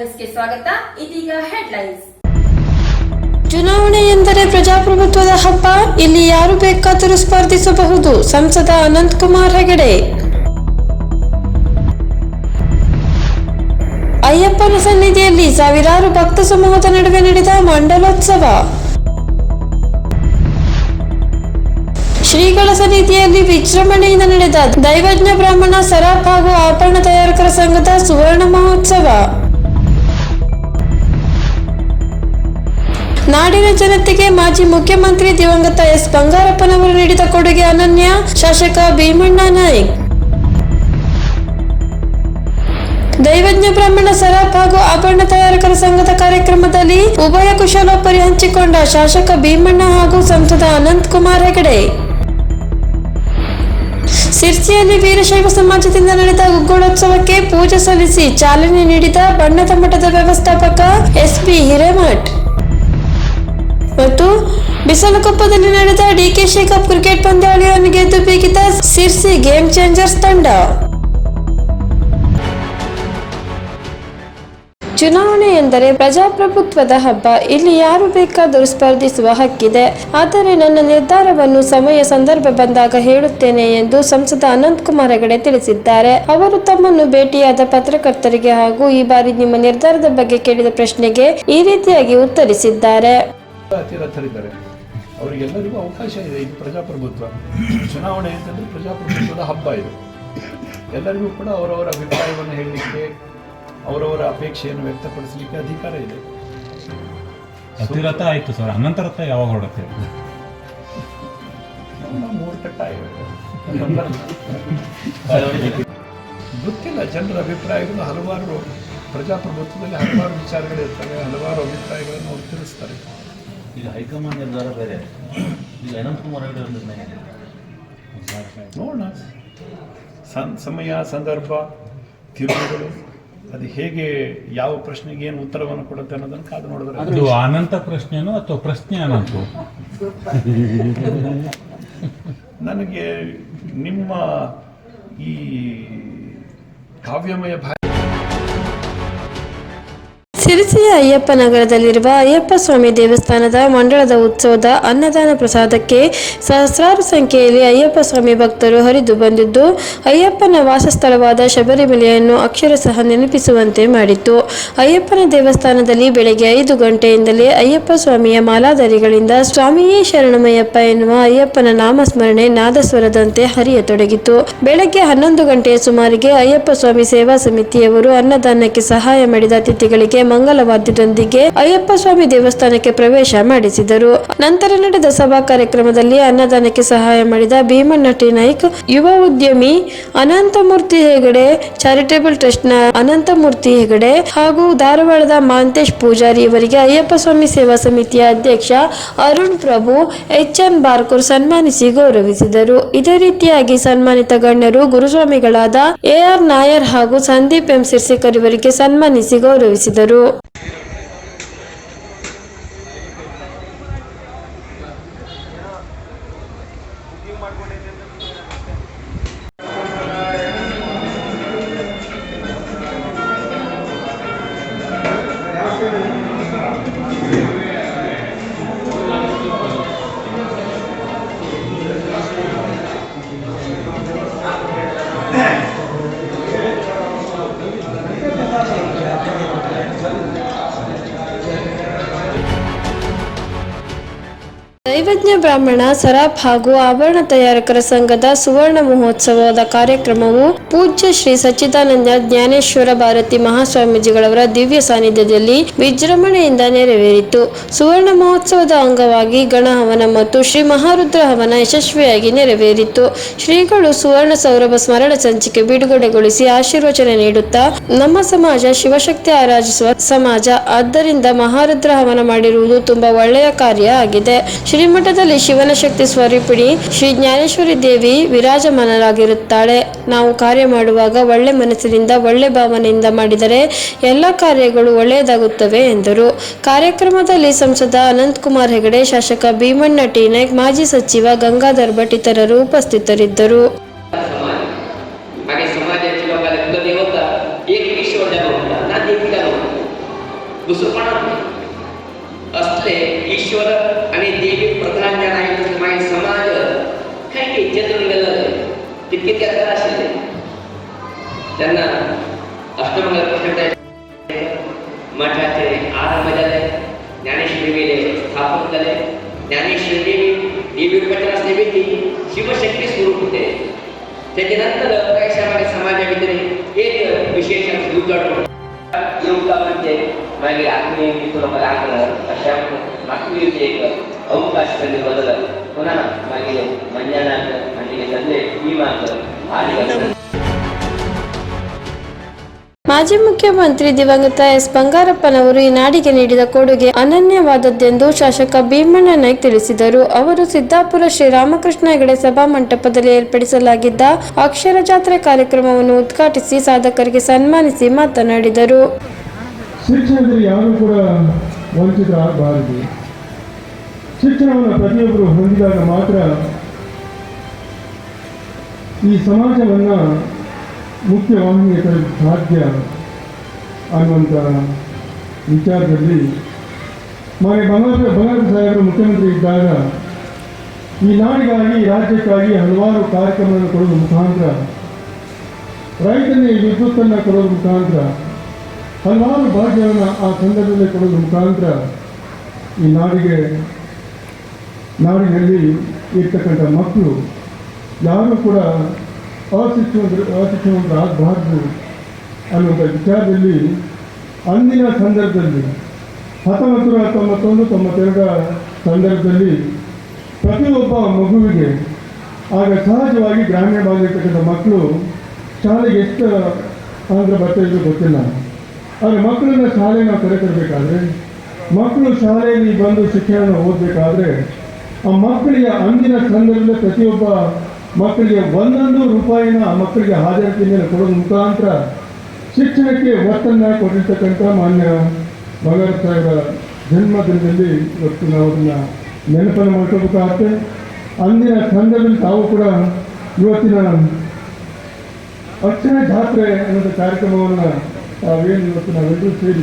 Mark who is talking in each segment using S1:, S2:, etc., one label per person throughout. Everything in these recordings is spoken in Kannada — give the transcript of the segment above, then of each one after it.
S1: ಸ್ವಾಗತ. ಇದೀಗ ಹೆಡ್ಲೈನ್ಸ್.
S2: ಚುನಾವಣೆ ಎಂದರೆ ಪ್ರಜಾಪ್ರಭುತ್ವದ ಹಬ್ಬ, ಇಲ್ಲಿ ಯಾರು ಬೇಕಾದರೂ ಸ್ಪರ್ಧಿಸಬಹುದು. ಸಂಸದ ಅನಂತ್ ಕುಮಾರ್ ಹೆಗಡೆ. ಅಯ್ಯಪ್ಪನ ಸನ್ನಿಧಿಯಲ್ಲಿ ಸಾವಿರಾರು ಭಕ್ತ ಸಮೂಹದ ನಡುವೆ ನಡೆದ ಮಂಡಲೋತ್ಸವ. ಶ್ರೀಗಳ ಸನ್ನಿಧಿಯಲ್ಲಿ ವಿಜೃಂಭಣೆಯಿಂದ ನಡೆದ ದೈವಜ್ಞ ಬ್ರಾಹ್ಮಣ ಸರಾಫ್ ಹಾಗೂ ಆಭರಣ ತಯಾರಕರ ಸಂಘದ ಸುವರ್ಣ ಮಹೋತ್ಸವ. ನಾಡಿನ ಜನತೆಗೆ ಮಾಜಿ ಮುಖ್ಯಮಂತ್ರಿ ದಿವಂಗತ ಎಸ್ ಬಂಗಾರಪ್ಪನವರು ನೀಡಿದ ಕೊಡುಗೆ ಅನನ್ಯ. ಶಾಸಕ ಭೀಮಣ್ಣ ನಾಯ್ಕ್. ದೈವಜ್ಞ ಬ್ರಾಹ್ಮಣ ಸರಾಫ್ ಹಾಗೂ ಆಭರಣ ತಯಾರಕರ ಸಂಘದ ಕಾರ್ಯಕ್ರಮದಲ್ಲಿ ಉಭಯ ಕುಶಲೋಪರಿ ಹಂಚಿಕೊಂಡ ಶಾಸಕ ಭೀಮಣ್ಣ ಹಾಗೂ ಸಂಸದ ಅನಂತ್ ಕುಮಾರ್ ಹೆಗಡೆ. ಸಿರ್ಸಿಯಲ್ಲಿ ವೀರಶೈವ ಸಮಾಜದಿಂದ ನಡೆದ ಉಗ್ಗೋಳೋತ್ಸವಕ್ಕೆ ಪೂಜೆ ಸಲ್ಲಿಸಿ ಚಾಲನೆ ನೀಡಿದ ಬಣ್ಣದ ಮಠದ ವ್ಯವಸ್ಥಾಪಕ ಎಸ್ಪಿ ಹಿರೇಮಠ್. ಮತ್ತು ಬಿಸಲಕೊಪ್ಪದಲ್ಲಿ ನಡೆದ ಡಿಕೆ ಕಪ್ ಕ್ರಿಕೆಟ್ ಪಂದ್ಯಾವಳಿಯನ್ನು ಗೆದ್ದು ಬೀಗಿದ ಸಿರ್ಸಿ ಗೇಮ್ ಚೇಂಜರ್ಸ್ ತಂಡ. ಚುನಾವಣೆ ಎಂದರೆ ಪ್ರಜಾಪ್ರಭುತ್ವದ ಹಬ್ಬ. ಇಲ್ಲಿ ಯಾರು ಬೇಕಾದರೂ ಸ್ಪರ್ಧಿಸುವ ಹಕ್ಕಿದೆ. ಆದರೆ ನನ್ನ ನಿರ್ಧಾರವನ್ನು ಸಮಯ ಸಂದರ್ಭ ಬಂದಾಗ ಹೇಳುತ್ತೇನೆ ಎಂದು ಸಂಸದ ಅನಂತ್ ಕುಮಾರ್ ಹೆಗಡೆ ತಿಳಿಸಿದ್ದಾರೆ. ಅವರು ತಮ್ಮನ್ನು ಭೇಟಿಯಾದ ಪತ್ರಕರ್ತರಿಗೆ ಹಾಗೂ ಈ ಬಾರಿ ನಿಮ್ಮ ನಿರ್ಧಾರದ ಬಗ್ಗೆ ಕೇಳಿದ ಪ್ರಶ್ನೆಗೆ ಈ ರೀತಿಯಾಗಿ ಉತ್ತರಿಸಿದ್ದಾರೆ.
S3: ಅತಿರಥರಿದ್ದಾರೆ ಅವರಿಗೆಲ್ಲರಿಗೂ ಅವಕಾಶ ಇದೆ. ಇದು ಪ್ರಜಾಪ್ರಭುತ್ವ. ಚುನಾವಣೆ ಅಂತಂದ್ರೆ ಪ್ರಜಾಪ್ರಭುತ್ವದ ಹಬ್ಬ ಇದು. ಎಲ್ಲರಿಗೂ ಕೂಡ ಅವರವರ ಅಭಿಪ್ರಾಯವನ್ನು ಹೇಳಲಿಕ್ಕೆ ಅವರವರ ಅಪೇಕ್ಷೆಯನ್ನು ವ್ಯಕ್ತಪಡಿಸಲಿಕ್ಕೆ ಅಧಿಕಾರ ಇದೆ.
S4: ಅತಿರಥ ಆಯ್ತು ಸರ್. ಅನಂತರಥ ಯಾವಾಗ ಹೊರಡುತ್ತೆ?
S3: ಮೂರು ಕಟ್ಟ ಗೊತ್ತಿಲ್ಲ ಜನರ ಅಭಿಪ್ರಾಯಗಳು ಹಲವಾರು ಪ್ರಜಾಪ್ರಭುತ್ವದಲ್ಲಿ ಹಲವಾರು ವಿಚಾರಗಳಿರ್ತವೆ ಹಲವಾರು ಅಭಿಪ್ರಾಯಗಳನ್ನು ಅವರು ತಿಳಿಸ್ತಾರೆ.
S5: ಈಗ ಹೈಕಮಾಂಡ್ ನಿರ್ಧಾರ ಬೇರೆ. ಈಗ ಅನಂತಕುಮಾರ್ ಅವರ ನಿರ್ಣಯ
S3: ನೋಡೋಣ. ಸನ್ ಸಮಯ ಸಂದರ್ಭ ತಿರುವುಗಳು ಅದು ಹೇಗೆ ಯಾವ ಪ್ರಶ್ನೆಗೆ ಏನು ಉತ್ತರವನ್ನು ಕೊಡುತ್ತೆ ಅನ್ನೋದನ್ನು ಕಾದು ನೋಡಿದ್ರೆ
S4: ಅದು ಅನಂತ ಪ್ರಶ್ನೆನೋ ಅಥವಾ ಪ್ರಶ್ನೆ ಅನಂತ?
S3: ನನಗೆ ನಿಮ್ಮ ಈ ಕಾವ್ಯಮಯ ಭಾ
S2: ಸಿರಿಸಿಯ ಅಯ್ಯಪ್ಪ ನಗರದಲ್ಲಿರುವ ಅಯ್ಯಪ್ಪ ಸ್ವಾಮಿ ದೇವಸ್ಥಾನದ ಮಂಡಳದ ಉತ್ಸವದ ಅನ್ನದಾನ ಪ್ರಸಾದಕ್ಕೆ ಸಹಸ್ರಾರು ಸಂಖ್ಯೆಯಲ್ಲಿ ಅಯ್ಯಪ್ಪ ಸ್ವಾಮಿ ಭಕ್ತರು ಹರಿದು ಬಂದಿದ್ದು, ಅಯ್ಯಪ್ಪನ ವಾಸಸ್ಥಳವಾದ ಶಬರಿಮಲೆಯನ್ನು ಅಕ್ಷರಶಃ ನೆನಪಿಸುವಂತೆ ಮಾಡಿತು ಅಯ್ಯಪ್ಪನ ದೇವಸ್ಥಾನದಲ್ಲಿ ಬೆಳಗ್ಗೆ ಐದು ಗಂಟೆಯಿಂದಲೇ ಅಯ್ಯಪ್ಪ ಸ್ವಾಮಿಯ ಮಾಲಾಧಾರಿಗಳಿಂದ ಸ್ವಾಮಿಯೇ ಶರಣಮಯ್ಯಪ್ಪ ಎನ್ನುವ ಅಯ್ಯಪ್ಪನ ನಾಮಸ್ಮರಣೆ ನಾದಸ್ವರದಂತೆ ಹರಿಯತೊಡಗಿತು. ಬೆಳಗ್ಗೆ ಹನ್ನೊಂದು ಗಂಟೆಯ ಸುಮಾರಿಗೆ ಅಯ್ಯಪ್ಪ ಸ್ವಾಮಿ ಸೇವಾ ಸಮಿತಿಯವರು ಅನ್ನದಾನಕ್ಕೆ ಸಹಾಯ ಮಾಡಿದ ಅತಿಥಿಗಳಿಗೆ ಮಂಗಲವಾದ್ಯದೊಂದಿಗೆ ಅಯ್ಯಪ್ಪ ಸ್ವಾಮಿ ದೇವಸ್ಥಾನಕ್ಕೆ ಪ್ರವೇಶ ಮಾಡಿಸಿದರು. ನಂತರ ನಡೆದ ಸಭಾ ಕಾರ್ಯಕ್ರಮದಲ್ಲಿ ಅನ್ನದಾನಕ್ಕೆ ಸಹಾಯ ಮಾಡಿದ ಭೀಮಣ್ಣ ಟಿ ನಾಯ್ಕ್, ಯುವ ಉದ್ಯಮಿ ಅನಂತಮೂರ್ತಿ ಹೆಗಡೆ, ಚಾರಿಟೇಬಲ್ ಟ್ರಸ್ಟ್ನ ಅನಂತಮೂರ್ತಿ ಹೆಗಡೆ ಹಾಗೂ ಧಾರವಾಡದ ಮಾಂತೇಶ್ ಪೂಜಾರಿ ಇವರಿಗೆ ಅಯ್ಯಪ್ಪ ಸ್ವಾಮಿ ಸೇವಾ ಸಮಿತಿಯ ಅಧ್ಯಕ್ಷ ಅರುಣ್ ಪ್ರಭು ಎಚ್ ಎನ್ ಬಾರ್ಕೂರ್ ಸನ್ಮಾನಿಸಿ ಗೌರವಿಸಿದರು. ಇದೇ ರೀತಿಯಾಗಿ ಸನ್ಮಾನಿತ ಗಣ್ಯರು ಗುರುಸ್ವಾಮಿಗಳಾದ ಎ ಆರ್ ನಾಯರ್ ಹಾಗೂ ಸಂದೀಪ್ ಎಂ. ಸಿರ್ಸಿಕರ್ ಇವರಿಗೆ ಸನ್ಮಾನಿಸಿ ಗೌರವಿಸಿದರು. Tchau! ದೈವಜ್ಞ ಬ್ರಾಹ್ಮಣ, ಸರಾಫ್ ಹಾಗೂ ಆಭರಣ ತಯಾರಕರ ಸಂಘದ ಸುವರ್ಣ ಮಹೋತ್ಸವದ ಕಾರ್ಯಕ್ರಮವು ಪೂಜ್ಯ ಶ್ರೀ ಸಚ್ಚಿದಾನಂದ ಜ್ಞಾನೇಶ್ವರ ಭಾರತಿ ಮಹಾಸ್ವಾಮೀಜಿಗಳವರ ದಿವ್ಯ ಸಾನ್ನಿಧ್ಯದಲ್ಲಿ ವಿಜೃಂಭಣೆಯಿಂದ ನೆರವೇರಿತು. ಸುವರ್ಣ ಮಹೋತ್ಸವದ ಅಂಗವಾಗಿ ಗಣಹವನ ಮತ್ತು ಶ್ರೀ ಮಹಾರುದ್ರ ಹವನ ಯಶಸ್ವಿಯಾಗಿ ನೆರವೇರಿತು. ಶ್ರೀಗಳು ಸುವರ್ಣ ಸೌರಭ ಸ್ಮರಣ ಸಂಚಿಕೆ ಬಿಡುಗಡೆಗೊಳಿಸಿ ಆಶೀರ್ವಚನ ನೀಡುತ್ತಾ, ನಮ್ಮ ಸಮಾಜ ಶಿವಶಕ್ತಿ ಆರಾಧಿಸುವ ಸಮಾಜ, ಆದ್ದರಿಂದ ಮಹಾರುದ್ರ ಹವನ ಮಾಡಿರುವುದು ತುಂಬಾ ಒಳ್ಳೆಯ ಕಾರ್ಯ ಆಗಿದೆ. ಶ್ರೀಮಠದಲ್ಲಿ ಶಿವನ ಶಕ್ತಿ ಸ್ವರೂಪಿಣಿ ಶ್ರೀ ಜ್ಞಾನೇಶ್ವರಿ ದೇವಿ ವಿರಾಜಮಾನರಾಗಿರುತ್ತಾಳೆ. ನಾವು ಕಾರ್ಯ ಮಾಡುವಾಗ ಒಳ್ಳೆ ಮನಸ್ಸಿನಿಂದ, ಒಳ್ಳೆ ಭಾವನೆಯಿಂದ ಮಾಡಿದರೆ ಎಲ್ಲ ಕಾರ್ಯಗಳು ಒಳ್ಳೆಯದಾಗುತ್ತವೆ ಎಂದರು. ಕಾರ್ಯಕ್ರಮದಲ್ಲಿ ಸಂಸದ ಅನಂತ್ ಕುಮಾರ್ ಹೆಗಡೆ, ಶಾಸಕ ಭೀಮಣ್ಣ ಟಿ. ನಾಯ್ಕ್, ಮಾಜಿ ಸಚಿವ ಗಂಗಾಧರ್ ಭಟ್ ಇತರರು ಉಪಸ್ಥಿತರಿದ್ದರು.
S6: त्याच्यानंतर काही समाज समाजाभितर एक विशेष उद्घाटन योगा म्हणजे मागे आत्मीय मित्र मला आग्रह अशा मागील एक अवकाश त्यांनी बदलत पुन्हा मागे मंजनाक म्हणजे संजय ही माग आणि
S2: ಮಾಜಿ ಮುಖ್ಯಮಂತ್ರಿ ದಿವಂಗತ ಎಸ್. ಬಂಗಾರಪ್ಪನವರು ಈ ನಾಡಿಗೆ ನೀಡಿದ ಕೊಡುಗೆ ಅನನ್ಯವಾದದ್ದೆಂದು ಶಾಸಕ ಭೀಮಣ್ಣ ನಾಯ್ಕ್ ತಿಳಿಸಿದರು. ಅವರು ಸಿದ್ದಾಪುರ ಶ್ರೀರಾಮಕೃಷ್ಣ ಹೆಗಡೆ ಸಭಾ ಮಂಟಪದಲ್ಲಿ ಏರ್ಪಡಿಸಲಾಗಿದ್ದ ಅಕ್ಷರ ಜಾತ್ರೆ ಕಾರ್ಯಕ್ರಮವನ್ನು ಉದ್ಘಾಟಿಸಿ ಸಾಧಕರಿಗೆ ಸನ್ಮಾನಿಸಿ ಮಾತನಾಡಿದರು.
S7: ಶಿಕ್ಷಣವನ್ನು ಪ್ರತಿಯೊಬ್ಬರು ಹೊಂದಿದಾಗ ಮಾತ್ರ ಈ ಸಮಾಜವನ್ನು ಮುಖ್ಯವಾಹಿನಿಗೆ ತರಲು ಸಾಧ್ಯ ಅನ್ನುವಂಥ ವಿಚಾರದಲ್ಲಿ ಮನೆ ಬಂಗಾರ ಬಂಗಾರ ಸಾಹೇಬರು ಮುಖ್ಯಮಂತ್ರಿ ಇದ್ದಾಗ ಈ ನಾಡಿಗಾಗಿ ರಾಜ್ಯಕ್ಕಾಗಿ ಹಲವಾರು ಕಾರ್ಯಕ್ರಮಗಳನ್ನು ಕೊಡುವ ಮುಖಾಂತರ ರೈತನಿಗೆ ವಿದ್ಯುತ್ತನ್ನು ಕೊಡೋದ್ರ ಮುಖಾಂತರ, ಹಲವಾರು ಭಾಗ್ಯವನ್ನು ಆ ಸಂದರ್ಭದಲ್ಲಿ ಕೊಡೋದ್ರ ಮುಖಾಂತರ ಈ ನಾಡಿಗೆ, ನಾಡಿನಲ್ಲಿ ಇರ್ತಕ್ಕಂಥ ಮಕ್ಕಳು ಯಾರೂ ಕೂಡ ಅಶಿಕ್ಷಣ ಅಶಿಕ್ಷಣರಾಗಬಾರ್ದು ಅನ್ನುವಂಥ ವಿಚಾರದಲ್ಲಿ ಅಂದಿನ ಸಂದರ್ಭದಲ್ಲಿ ಹತ್ತೊಂಬತ್ತು ನೂರ ತೊಂಬತ್ತೊಂದು, ತೊಂಬತ್ತೆರಡರ ಸಂದರ್ಭದಲ್ಲಿ ಪ್ರತಿಯೊಬ್ಬ ಮಗುವಿಗೆ ಆಗ ಸಹಜವಾಗಿ ಗ್ರಾಮೀಣ ಭಾಗದಲ್ಲಿರ್ತಕ್ಕಂಥ ಮಕ್ಕಳು ಶಾಲೆಗೆ ಎಷ್ಟು ಅಂದ್ರೆ ಬರ್ತಾ ಇದ್ರು ಗೊತ್ತಿಲ್ಲ. ಆದರೆ ಮಕ್ಕಳನ್ನ ಶಾಲೆ ನಾವು ಕರೆತರಬೇಕಾದ್ರೆ ಮಕ್ಕಳು ಶಾಲೆಯಲ್ಲಿ ಬಂದು ಶಿಕ್ಷಣ ಓದಬೇಕಾದ್ರೆ ಆ ಮಕ್ಕಳಿಗೆ ಅಂದಿನ ಸಂದರ್ಭದಲ್ಲಿ ಪ್ರತಿಯೊಬ್ಬ ಮಕ್ಕಳಿಗೆ ಒಂದೊಂದು ರೂಪಾಯಿನ ಮಕ್ಕಳಿಗೆ ಹಾಜರಾತಿ ಮೇಲೆ ಕೊಡೋದ್ರ ಮುಖಾಂತರ ಶಿಕ್ಷಣಕ್ಕೆ ಒತ್ತನ್ನು ಕೊಟ್ಟಿರ್ತಕ್ಕಂಥ ಮಾನ್ಯ ಭಗವತ್ ಸಾಹೇಬರ ಜನ್ಮದಿನದಲ್ಲಿ ಇವತ್ತು ನಾವು ಅದನ್ನು ನೆನಪನ್ನು ಮಾಡ್ಕೋಬೇಕಾಗುತ್ತೆ. ಅಂದಿನ ಸಂದರ್ಭದಲ್ಲಿ ತಾವು ಕೂಡ ಇವತ್ತಿನ ಅಕ್ಷರ ಜಾತ್ರೆ ಅನ್ನೋದು ಕಾರ್ಯಕ್ರಮವನ್ನು ತಾವೇನು ಇವತ್ತು ನಾವೆಲ್ಲರೂ ಸೇರಿ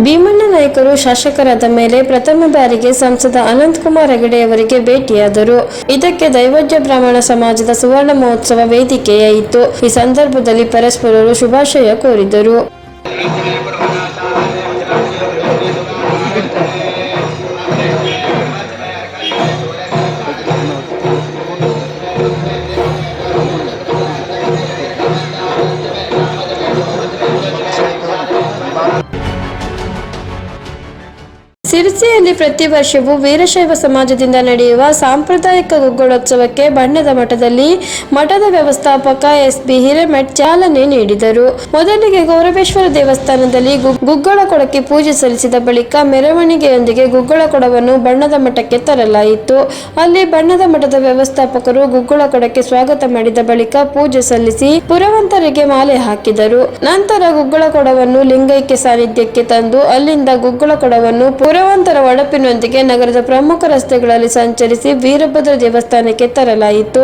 S2: ಭೀಮಣ್ಣ ನಾಯಕರು ಶಾಸಕರಾದ ಮೇಲೆ ಪ್ರಥಮ ಬಾರಿಗೆ ಸಂಸದ ಅನಂತಕುಮಾರ್ ಹೆಗಡೆಯವರಿಗೆ ಭೇಟಿಯಾದರು. ಇದಕ್ಕೆ ದೈವಜ್ಯ ಬ್ರಾಹ್ಮಣ ಸಮಾಜದ ಸುವರ್ಣ ಮಹೋತ್ಸವ ವೇದಿಕೆಯಾಯಿತು ಈ ಸಂದರ್ಭದಲ್ಲಿ ಪರಸ್ಪರರು ಶುಭಾಶಯ ಕೋರಿದರು. ಸಿರಿಸಿಯಲ್ಲಿ ಪ್ರತಿ ವರ್ಷವೂ ವೀರಶೈವ ಸಮಾಜದಿಂದ ನಡೆಯುವ ಸಾಂಪ್ರದಾಯಿಕ ಗುಗ್ಗಳೋತ್ಸವಕ್ಕೆ ಬಣ್ಣದ ಮಠದಲ್ಲಿ ಮಠದ ವ್ಯವಸ್ಥಾಪಕ ಎಸ್ ಬಿ ಹಿರೇಮಠ್ ಚಾಲನೆ ನೀಡಿದರು. ಮೊದಲಿಗೆ ಗೌರವೇಶ್ವರ ದೇವಸ್ಥಾನದಲ್ಲಿ ಗುಗ್ಗಳ ಕೊಡಕ್ಕೆ ಪೂಜೆ ಸಲ್ಲಿಸಿದ ಬಳಿಕ ಮೆರವಣಿಗೆಯೊಂದಿಗೆ ಗುಗ್ಗಳ ಕೊಡವನ್ನು ಬಣ್ಣದ ಮಠಕ್ಕೆ ತರಲಾಯಿತು. ಅಲ್ಲಿ ಬಣ್ಣದ ಮಠದ ವ್ಯವಸ್ಥಾಪಕರು ಗುಗ್ಗಳ ಕೊಡಕ್ಕೆ ಸ್ವಾಗತ ಮಾಡಿದ ಬಳಿಕ ಪೂಜೆ ಸಲ್ಲಿಸಿ ಪುರವಂತರಿಗೆ ಮಾಲೆ ಹಾಕಿದರು. ನಂತರ ಗುಗ್ಗಳ ಕೊಡವನ್ನು ಲಿಂಗೈಕ್ಯ ಸಾನ್ನಿಧ್ಯಕ್ಕೆ ತಂದು ಅಲ್ಲಿಂದ ಗುಗ್ಗಳ ಕೊಡವನ್ನು ಪುರವಂತರ ಒಡಪಿನೊಂದಿಗೆ ನಗರದ ಪ್ರಮುಖ ರಸ್ತೆಗಳಲ್ಲಿ ಸಂಚರಿಸಿ ವೀರಭದ್ರ ದೇವಸ್ಥಾನಕ್ಕೆ ತರಲಾಯಿತು.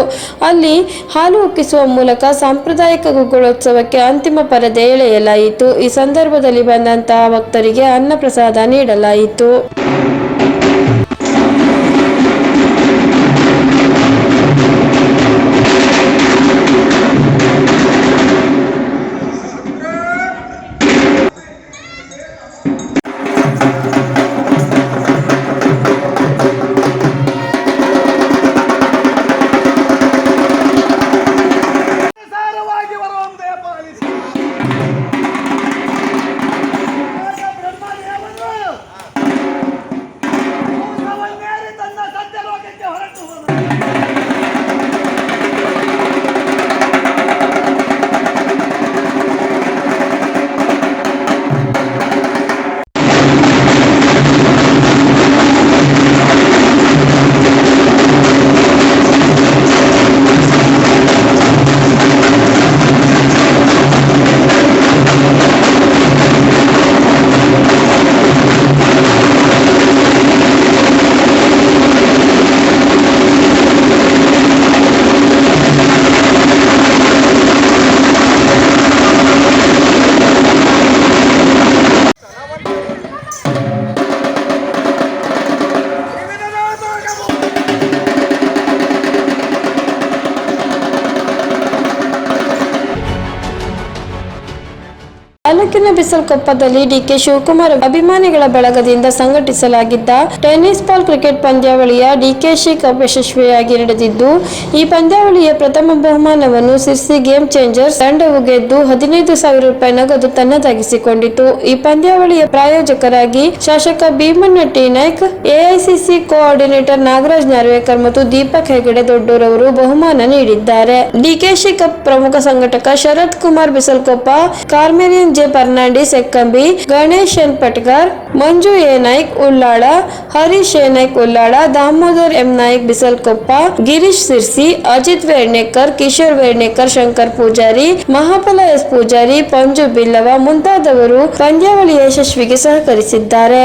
S2: ಅಲ್ಲಿ ಹಾಲು ಉಕ್ಕಿಸುವ ಮೂಲಕ ಸಾಂಪ್ರದಾಯಿಕ ಗುಗ್ಗುಳೋತ್ಸವಕ್ಕೆ ಅಂತಿಮ ಪರದೆ ಎಳೆಯಲಾಯಿತು. ಈ ಸಂದರ್ಭದಲ್ಲಿ ಬಂದಂತಹ ಭಕ್ತರಿಗೆ ಅನ್ನಪ್ರಸಾದ ನೀಡಲಾಯಿತು. ತಾಲೂಕಿನ ಬಿಸಲ್ಕೊಪ್ಪದಲ್ಲಿ ಡಿಕೆ ಶಿವಕುಮಾರ್ ಅಭಿಮಾನಿಗಳ ಬಳಗದಿಂದ ಸಂಘಟಿಸಲಾಗಿದ್ದ ಟೆನ್ನಿಸ್ ಬಾಲ್ ಕ್ರಿಕೆಟ್ ಪಂದ್ಯಾವಳಿಯ ಡಿಕೆಶಿ ಕಪ್ ಯಶಸ್ವಿಯಾಗಿ ನಡೆದಿದ್ದು, ಈ ಪಂದ್ಯಾವಳಿಯ ಪ್ರಥಮ ಬಹುಮಾನವನ್ನು ಸಿರ್ಸಿ ಗೇಮ್ ಚೇಂಜರ್ಸ್ ತಂಡವು ಗೆದ್ದು ಹದಿನೈದು ಸಾವಿರ ರೂಪಾಯಿ ನಗದು ತನ್ನದಾಗಿಸಿಕೊಂಡಿತು ಈ ಪಂದ್ಯಾವಳಿಯ ಪ್ರಾಯೋಜಕರಾಗಿ ಶಾಸಕ Bheemanna T Naik, AICC coordinator Nagaraj Narvekar ಮತ್ತು ದೀಪಕ್ ಹೆಗಡೆ ದೊಡ್ಡೂರವರು ಬಹುಮಾನ ನೀಡಿದ್ದಾರೆ. ಡಿಕೆಶಿ ಕಪ್ ಪ್ರಮುಖ ಸಂಘಟಕ Sharath Kumar Bisalkoppa ಕಾರ್ಮೇರಿಯನ್ J Fernandes Ekkambi Ganesh N Patkar Manju A Naik Ullal Harish A Naik Ullal Damodar M Naik Bisalkoppa Girish Sirsi Ajit Vernekar Kishore Vernekar Shankar Poojari Mahaphala S Poojari Panju Billava ಮುಂತಾದವರು ಪಂದ್ಯಾವಳಿ ಯಶಸ್ವಿಗೆ ಸಹಕರಿಸಿದ್ದಾರೆ